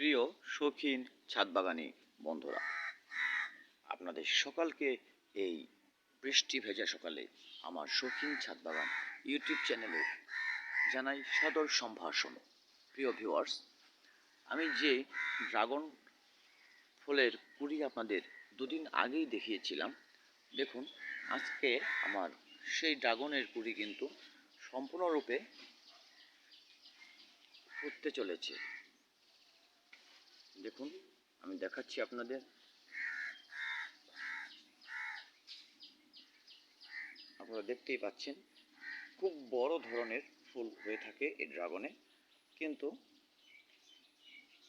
প্রিয় শৌখিন ছাদবাগানি বন্ধুরা, আপনাদের সকালকে এই বৃষ্টি ভেজা সকালে আমার শৌখিন ছাদবাগান ইউটিউব চ্যানেলে জানাই সদর সম্ভাষণ। প্রিয় ভিউয়ার্স আমি যে ড্রাগন ফলের কুড়ি আপনাদের দুদিন আগেই দেখিয়েছিলাম, দেখুন আজকে আমার সেই ড্রাগনের কুড়ি কিন্তু সম্পূর্ণরূপে ফুটতে চলেছে। দেখুন, আমি দেখাচ্ছি আপনাদের। আপনারা দেখতেই পাচ্ছেন, খুব বড় ধরনের ফুল হয়ে থাকে এই ড্রাগনে। কিন্তু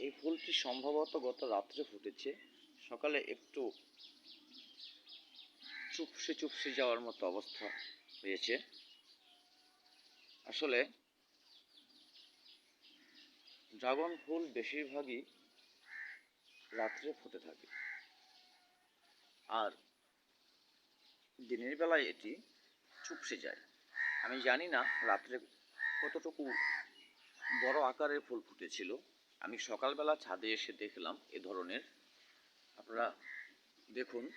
এই ফুলটি সম্ভবত গত রাত্রে ফুটেছে। সকালে একটু চুপসে চুপসে যাওয়ার মতো অবস্থা হয়েছে। আসলে ড্রাগন ফুল বেশিরভাগই রাত্রে ফুটে থাকে। আর দিনের বেলায় এটি চুপসে যায়। আমি জানি না রাত্রে কতটুকু বড় আকারের ফুল ফুটেছিল। আমি সকালবেলা ছাদে এসে দেখলাম এ ধরনের। আপনারা দেখুন,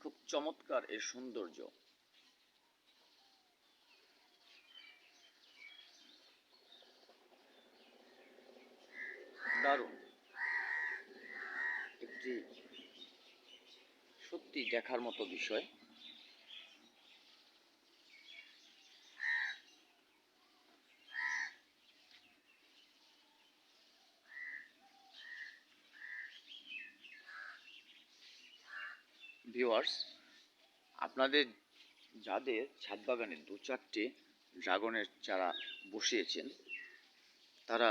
খুব চমৎকার এর সৌন্দর্য। দেখার মতো বিষয়। ভিউয়ার্স আপনাদের যাদের ছাদ বাগানে দু চারটে ড্রাগনের চারা বসিয়েছেন, তারা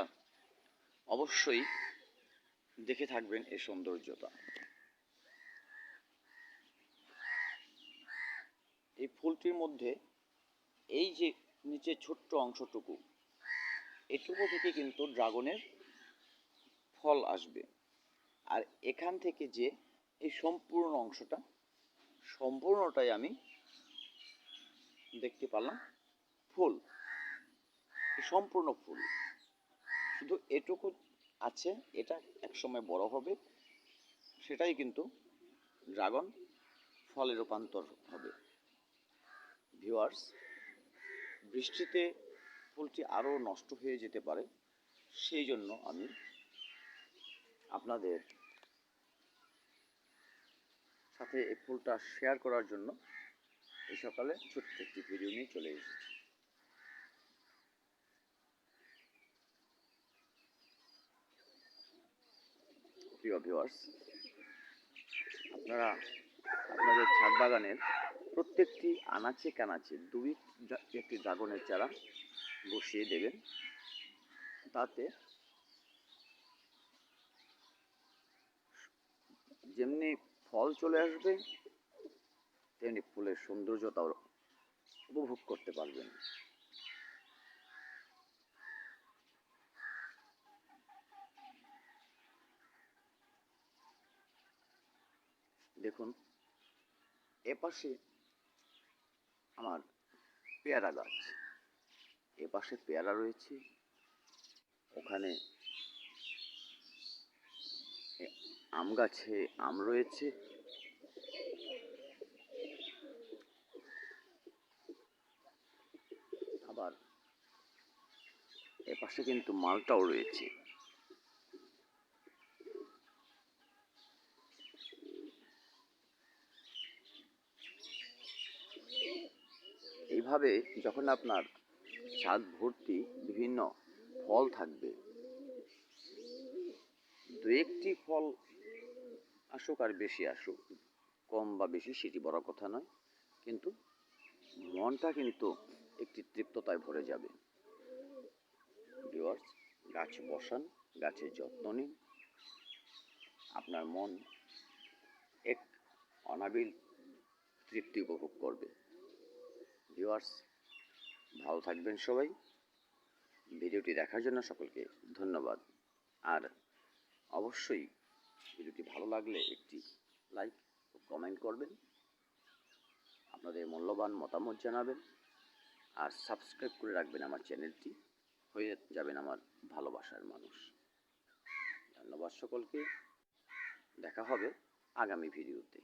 অবশ্যই দেখে থাকবেন এই সৌন্দর্যতা। এই ফুলটির মধ্যে এই যে নিচে ছোট্ট অংশটুকু, এটুকু থেকে কিন্তু ড্রাগনের ফল আসবে। আর এখান থেকে যে এই সম্পূর্ণ অংশটা, সম্পূর্ণটাই আমি দেখতে পেলাম ফুল সম্পূর্ণ ফুল। শুধু এটুকু আছে, এটা একসময় বড় হবে, সেটাই কিন্তু ড্রাগন ফলে রূপান্তর হবে। ভিউয়ার্স বৃষ্টিতে ফুলটি আরও নষ্ট হয়ে যেতে পারে, সেই জন্য আমি আপনাদের সাথে এই ফুলটা শেয়ার করার জন্য এই সকালে ছোট্ট একটি ভিডিও নিয়ে চলে এসেছি। প্রিয় ভিউয়ার্স আপনারা আপনাদের ছাদ বাগানের প্রত্যেকটি আনাচে কানাচে দুই একটি ড্রাগনের চারা বসিয়ে দেবেন। তাতে যেমনি ফল চলে আসবে, তেমনি ফুলের সৌন্দর্যতাও উপভোগ করতে পারবেন। দেখুন, এপাশে আমার পেয়ারা গাছ। এপাশে পেয়ারা রয়েছে। ওখানে আম গাছে আম রয়েছে। আবার এপাশে কিন্তু মালটাও রয়েছে। এইভাবে যখন আপনার ছাদ ভর্তি বিভিন্ন ফল থাকবে, দু একটি ফল আসুক আর বেশি আসুক, কম বা বেশি সেটি বড় কথা নয়, কিন্তু মনটা কিন্তু একটি তৃপ্ততায় ভরে যাবে। ভিউয়ার্স গাছ বসান, গাছের যত্ন নিন। আপনার মন এক অনাবিল তৃপ্তি উপভোগ করবে। ভিউয়ার্স ভালো থাকবেন সবাই। ভিডিওটি দেখার জন্য সকলকে ধন্যবাদ। আর অবশ্যই ভিডিওটি ভালো লাগলে একটি লাইক ও কমেন্ট করবেন। আপনাদের মূল্যবান মতামত জানাবেন। আর সাবস্ক্রাইব করে রাখবেন আমার চ্যানেলটি। হয়ে যাবেন আমার ভালোবাসার মানুষ। ধন্যবাদ সকলকে। দেখা হবে আগামী ভিডিওতে।